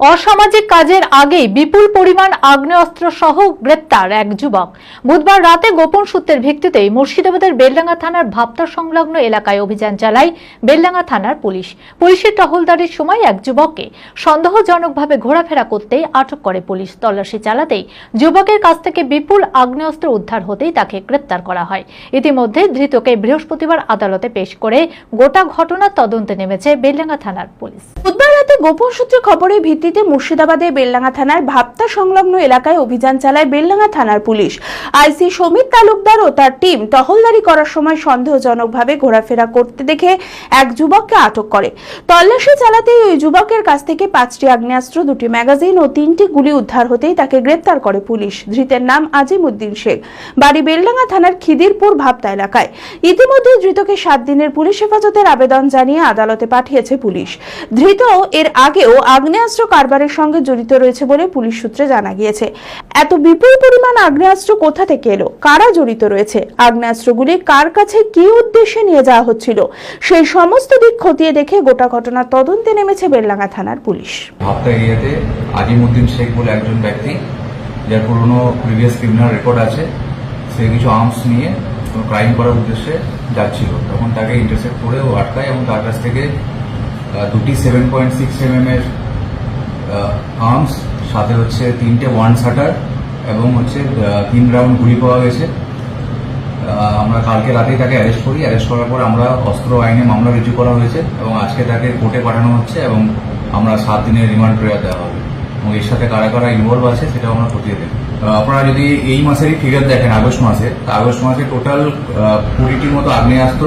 অসামাজিক কাজের আগেই বিপুল পরিমাণ আগ্নেয়াস্ত্র সহ গ্রেপ্তার এক যুবক। বুধবার রাতে গোপন সূত্রের ভিত্তিতেই মুর্শিদাবাদের বেলডাঙ্গা থানার ভাপ্তা সংলগ্ন এলাকায় অভিযান চালায় বেলডাঙ্গা থানার পুলিশ। পুলিশের টহলদারির সময় এক যুবককে সন্দেহজনকভাবে ঘোরাফেরা করতেই আটক করে পুলিশ। তল্লাশি চালাতেই যুবকের কাছ থেকে বিপুল আগ্নেয়াস্ত্র উদ্ধার হতেই তাকে গ্রেপ্তার করা হয়। ইতিমধ্যে ধৃতকে বৃহস্পতিবার আদালতে পেশ করে গোটা ঘটনার তদন্তে নেমেছে বেলডাঙ্গা থানার পুলিশ। বুধবার রাতে গোপন সূত্রে খবরের ভিত্তিতে মুর্শিদাবাদের বেলডাঙ্গা থানার ভাপ্তা সংলগ্ন এলাকায় অভিযান চালায় বেলডাঙ্গা থানার পুলিশ। আইসি সমিত তালুকদার ও তার টিম টহলদারি করার সময় সন্দেহজনকভাবে ঘোরাফেরা করতে দেখে এক যুবককে আটক করে। তল্লাশি চালাতেই ওই যুবকের কাছ থেকে পাঁচটি আগ্নেয়াস্ত্র, দুটি ম্যাগাজিন ও তিনটি গুলি উদ্ধার হতেই তাকে গ্রেপ্তার করে পুলিশ। ধৃতের নাম আজিম উদ্দিন শেখ। বাড়ি বেলডাঙ্গা থানার খিদিরপুর ভাপ্তা এলাকায়। ইতিমধ্যে ধৃতকে সাত দিনের পুলিশ হেফাজতের আবেদন জানিয়ে আদালতে পাঠিয়েছে পুলিশ। ধৃত এর আগেও আগ্নেয়াস্ত্র কারবারের সঙ্গে জড়িত রয়েছে বলে পুলিশ সূত্রে জানা গিয়েছে। এত বিপুল পরিমাণ আগ্নেয়াস্ত্র কোথা থেকে এলো? কারা জড়িত রয়েছে? আগ্নেয়াস্ত্রগুলি কার কাছে কি উদ্দেশ্যে নিয়ে যাওয়া হচ্ছিল? সেই সমস্ত দিক খতিয়ে দেখে গোটা ঘটনার তদন্তে নেমেছে বেলডাঙ্গা থানার পুলিশ। ভাবতা শেখ বলে একজন ব্যক্তি, যার পুরনো প্রিভিয়াস ক্রিমিনাল রেকর্ড আছে, সে কিছু আর্মস নিয়ে ক্রাইম করার উদ্দেশ্যে যাচ্ছিল। তখন তাকে ইন্টারসেপ্ট করে ও আটকায় এবং তার কাছ থেকে দুটি seven point six M M এর আর্মস সাথে হচ্ছে তিনটে ওয়ান শাটার এবং হচ্ছে তিন রাউন্ড গুলি পাওয়া গেছে। আমরা কালকে রাতেই তাকে অ্যারেস্ট করি। অ্যারেস্ট করার পর আমরা অস্ত্র আইনে মামলা রুজু করা হয়েছে এবং আজকে তাকে কোর্টে পাঠানো হচ্ছে এবং আমরা সাত দিনের রিমান্ড প্রেয়ার দেওয়া হবে। এবং এর সাথে কারা কারা ইনভলভ আছে সেটাও আমরা খতিয়ে দেব আপনারা যদি এই মাসেরই ফিগার দেখেন, আগস্ট মাসে আগস্ট মাসে টোটাল কুড়িটির মতো আগ্নেয়াস্ত্র,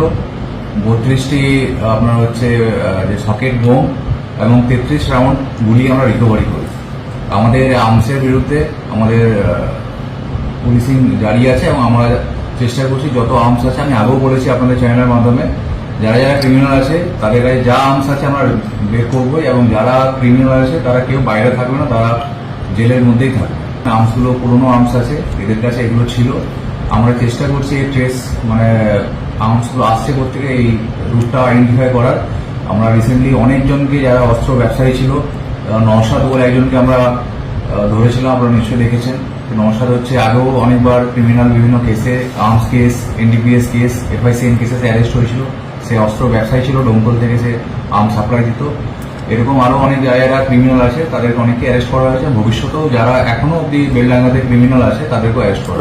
বত্রিশটি আপনার হচ্ছে যে সকেট বোম এবং তেত্রিশ রাউন্ড গুলি আমরা রিকভারি করি আমাদের আর্মসের বিরুদ্ধে আমাদের পুলিশিং জারি আছে এবং আমরা চেষ্টা করছি, যত আর্মস আছে, আমি আগেও বলেছি আপনাদের চ্যানেলের মাধ্যমে, যারা যারা ক্রিমিনাল আছে, তাদের কাছে যা আর্মস আছে আমরা বের করব এবং যারা ক্রিমিনাল আছে, তারা কেউ বাইরে থাকবে না, তারা জেলের মধ্যেই থাকবে। আর্মসগুলো পুরনো আর্মস আছে, এদের কাছে এগুলো ছিল। আমরা চেষ্টা করছি এই ট্রেস মানে আর্মসগুলো আসছে থেকে এই রুটটা আইডেন্টিফাই করার। আমরা রিসেন্টলি অনেকজনকে যারা অস্ত্র ব্যবসায়ী ছিল নওশাদ বলে একজনকে আমরা ধরেছিলাম, আপনারা নিশ্চয়ই দেখেছেন। নওশাদ হচ্ছে আগেও অনেকবার ক্রিমিনাল বিভিন্ন কেসে arms case NDPS case FICN কেসে অ্যারেস্ট হয়েছিল। সে অস্ত্র ব্যবসায়ী ছিল, ডোমকল থেকে সে আর্ম সাপ্লাই দিত। এরকম আরও অনেক জায়গায় ক্রিমিনাল আছে, তাদেরকে অনেকে অ্যারেস্ট করা হয়েছে। ভবিষ্যতেও যারা এখনও অব্দি বেলডাঙ্গাতে ক্রিমিনাল আছে, তাদেরকেও অ্যারেস্ট করা।